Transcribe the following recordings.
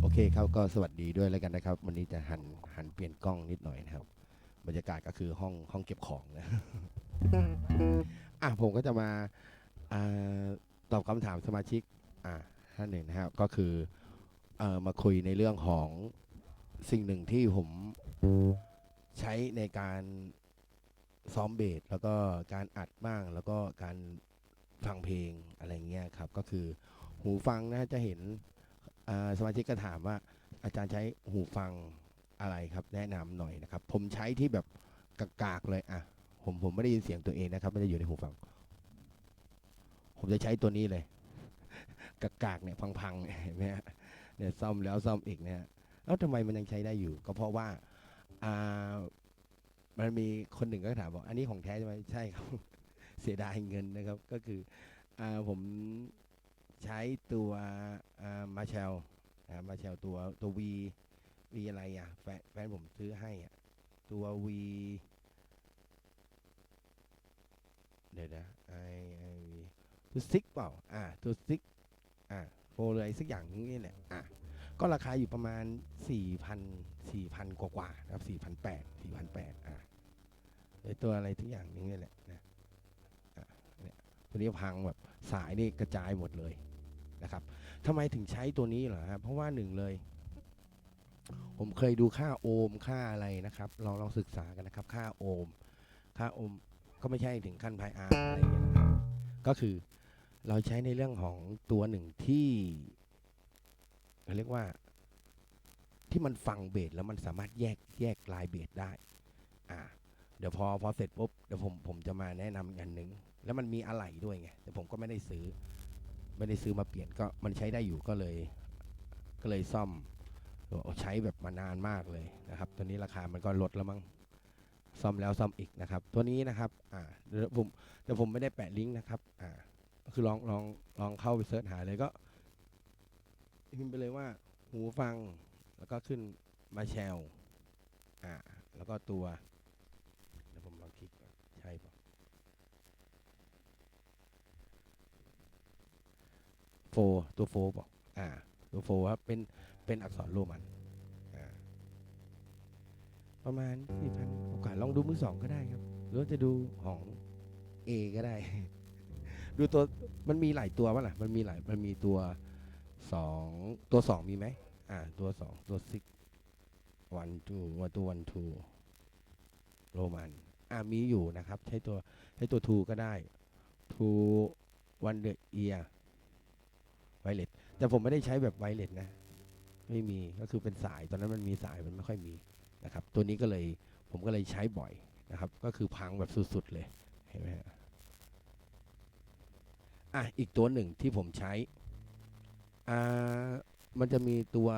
โอเคครับก็สวัสดีด้วยแล้วกันนะครับ วันนี้จะหันหันเปลี่ยนกล้องนิดหน่อยนะครับ บรรยากาศก็คือห้องห้องเก็บของนะอะผมก็จะมาอตอบคำถามสมาชิกอะท่านหนึ่งนะครับก็คือเออมาคุยในเรื่องของสิ่งหนึ่งที่ผมใช้ในการซ้อมเบสแล้วก็การอัดบ้างแล้วก็การ ฟังเพลงอะไรเงี้ยครับ ก็คือหูฟังนะจะเห็นสมาชิกก็ถามว่าอาจารย์ใช้หูฟังอะไรครับ แนะนำหน่อยนะครับ ผมใช้ที่แบบกากๆเลยอะผมผมไม่ได้ยินเสียงตัวเองนะครับ ไม่ได้อยู่ในหูฟัง ผมจะใช้ตัวนี้เลยกากๆเนี่ยพังๆเนี่ยเห็นไหมฮะเนี่ยซ่อมแล้วซ่อมอีกเนี่ยแล้วทำไมมันยังใช้ได้อยู่ ก็เพราะว่าอ่ามันมีคนหนึ่งก็ถามบอกอันนี้ของแท้ใช่ไหมใช่ครับ เสียดายเงินนะครับ ก็คืออผมใช้ตัวมาเชลมาเชลตัวตัว V V อะไรอะแฟนแฟนผมซื้อให้อะ ตัว V เดี๋ยวนะไอไอวีตัวซิกเปล่า อ่า ตัวซิกอ่าโฟเลยสักอย่างนี่แหละอะก็ราคาอยู่ประมาณ 4,000 4,000 กว่ากว่านะครับ4,800 4,800อะไอตัวอะไรทุกอย่างนึงนี่แหละ ตัวนี้พังแบบสายนี่กระจายหมดเลยนะครับทำไมถึงใช้ตัวนี้เหรอครับเพราะว่าหนึ่งเลย ผมเคยดูค่าโอห์มค่าอะไรนะครับ ลองลองศึกษากันนะครับ ค่าโอห์มค่าโอห์มก็ไม่ใช่ถึงขั้นพายอาร์อะไรอย่างเงี้ยนะครับก็คือเราใช้ในเรื่องของตัวหนึ่งที่เขาเรียกว่าที่มันฟังเบสแล้วมันสามารถแยกแยกลายเบสได้อ่า เดี๋ยวพอพอเสร็จปุ๊บเดี๋ยวผมผมจะมาแนะนำอีกอันหนึ่งแล้วมันมีอะไหล่ด้วยไงแต่ผมก็ไม่ได้ซื้อ ไม่ได้ซื้อมาเปลี่ยนก็มันใช้ได้อยู่ก็เลย ก็เลยซ่อมใช้แบบมานานมากเลยนะครับ ตัวนี้ราคามันก็ลดแล้วมั้งซ่อมแล้วซ่อมอีกนะครับ ตัวนี้นะครับอ่าเดี๋ยวผมเดี๋ยวผมไม่ได้แปะลิงก์นะครับอ่าคือลองลองลองเข้าไปเสิร์ชหาเลยก็พิมพ์ไปเลยว่าหูฟังแล้วก็ขึ้นมาแชลอ่าแล้วก็ตัวเดี๋ยวผมลองคลิกก่อนใช่ปะ โฟตัวโฟบอกอ่าตัวโฟครับเป็นเป็นอักษรโรมันอ่าประมาณสี่พันโอกาสลองดูมือสองก็ได้ครับ หรือว่าจะดูของ A ก็ได้ ดูตัวมันมีหลายตัววะล่ะ มันมีหลายมันมีตัวสองตัวสองมีไหมอ่าตัวสองตัวซิกวันทูวันตัววันทูโรมันอ่ามีอยู่นะครับ ใช้ตัวใช้ตัวทูก็ได้ทูวันเดอเอีย ไวเลสแต่ผมไม่ได้ใช้แบบไวเลสนะไม่มีก็คือเป็นสายตอนนั้นมันมีสายมันไม่ค่อยมีนะครับ ตัวนี้ก็เลยผมก็เลยใช้บ่อยนะครับ ก็คือพังแบบสุดๆเลยเห็นไหมฮะอะอีกตัวหนึ่งที่ผมใช้อ่ามันจะมีตัว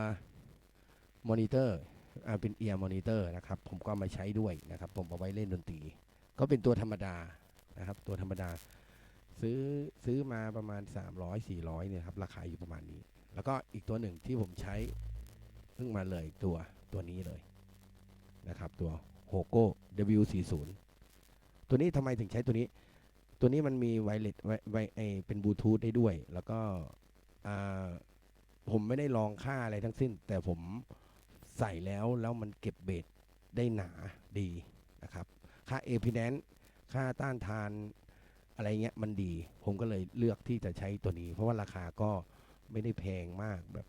มอนิเตอร์อ่าเป็นเอียร์มอนิเตอร์นะครับ ผมก็มาใช้ด้วยนะครับ ผมเอาไว้เล่นดนตรี ก็เป็นตัวธรรมดานะครับ ตัวธรรมดา ซื้อซื้อมาประมาณ 300 400เนี่ยครับราคาอยู่ประมาณนี้ แล้วก็อีกตัวหนึ่งที่ผมใช้เพิ่งมาเลยตัวตัวนี้เลยนะครับตัวโฮโก้ W40 ตัวนี้ทำไมถึงใช้ตัวนี้ ตัวนี้มันมีไวเลสไวไวไอเป็นบลูทูธได้ด้วย แล้วก็อ่าผมไม่ได้ลองค่าอะไรทั้งสิ้น แต่ผมใส่แล้วแล้วมันเก็บเบสได้หนาดีนะครับ ค่าเอพิแนนค่าต้านทาน อะไรเงี้ยมันดี ผมก็เลยเลือกที่จะใช้ตัวนี้ เพราะว่าราคาก็ไม่ได้แพงมากแบบ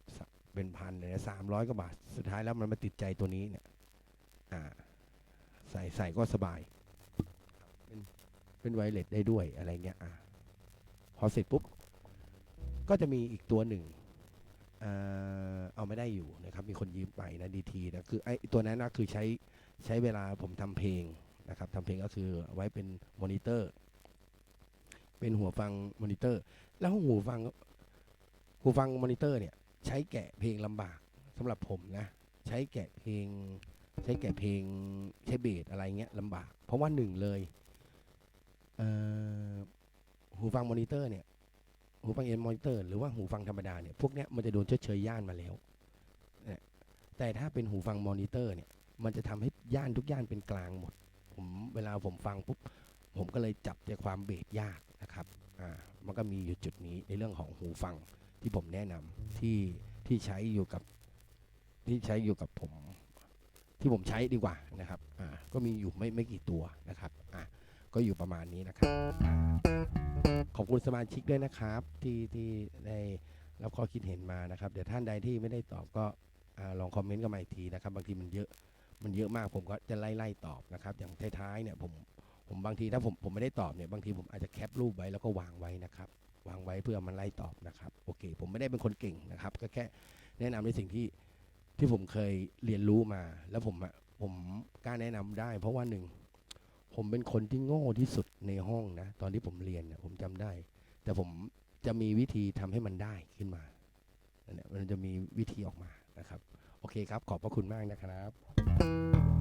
เป็นพันเลยนะสามร้อยกว่าบาท สุดท้ายแล้วมันมาติดใจตัวนี้เนี่ยอ่าใส่ใส่ก็สบาย เป็นเป็นไวเลสได้ด้วยอะไรเงี้ยอ่าพอเสร็จปุ๊บ ก็จะมีอีกตัวหนึ่งเอ่อเอาไม่ได้อยู่นะครับ มีคนยืมไปนะดีทีนะคือไอ้ตัวนั้นนะคือใช้ใช้เวลาผมทำเพลงนะครับทำเพลงก็คือไว้เป็นมอนิเตอร์ เป็นหัวฟังมอนิเตอร์ แล้วหูฟังหูฟังมอนิเตอร์เนี่ยใช้แกะเพลงลำบากสำหรับผมนะ ใช้แกะเพลง ใช้แกะเพลงใช้เบสอะไรเงี้ยลำบาก เพราะว่าหนึ่งเลยเหูฟังมอนิเตอร์เนี่ยหูฟังเอ็นมอนิเตอร์หรือว่าหูฟังธรรมดาเนี่ยพวกเนี้ยมันจะโดนเชดเชยย่านมาแล้วแต่ถ้าเป็นหูฟังมอนิเตอร์เนี่ยมันจะทำให้ย่านทุกย่านเป็นกลางหมด ผมเวลาผมฟังปุ๊บ ผมก็เลยจับใจความเบสยากนะครับอ่ามันก็มีอยู่จุดนี้ในเรื่องของหูฟังที่ผมแนะนำที่ที่ใช้อยู่กับที่ใช้อยู่กับผม ที่ผมใช้ดีกว่านะครับอ่าก็มีอยู่ไม่ไม่กี่ตัวนะครับอ่าก็อยู่ประมาณนี้นะครับขอบคุณสมาชิกด้วยนะครับ ที่ที่ได้รับข้อคิดเห็นมานะครับ เดี๋ยวท่านใดที่ไม่ได้ตอบก็อาลองคอมเมนต์กันมาอีกทีนะครับ บางทีมันเยอะมันเยอะมากผมก็จะไล่ไล่ตอบนะครับ อย่างท้ายๆเนี่ยผม ผมบางทีถ้าผมผมไม่ได้ตอบเนี่ยบางทีผมอาจจะแคปรูปไว้แล้วก็วางไว้นะครับ วางไว้เพื่อมันไล่ตอบนะครับโอเค ผมไม่ได้เป็นคนเก่งนะครับ ก็แค่แนะนำในสิ่งที่ที่ผมเคยเรียนรู้มา แล้วผมอะผมกล้าแนะนำได้ เพราะว่าหนึ่งผมเป็นคนที่โง่ที่สุดในห้องนะตอนที่ผมเรียนเนี่ยผมจำได้ แต่ผมจะมีวิธีทำให้มันได้ขึ้นมาเนี่ยมันจะมีวิธีออกมานะครับ โอเคครับ ขอบพระคุณมากนะครับ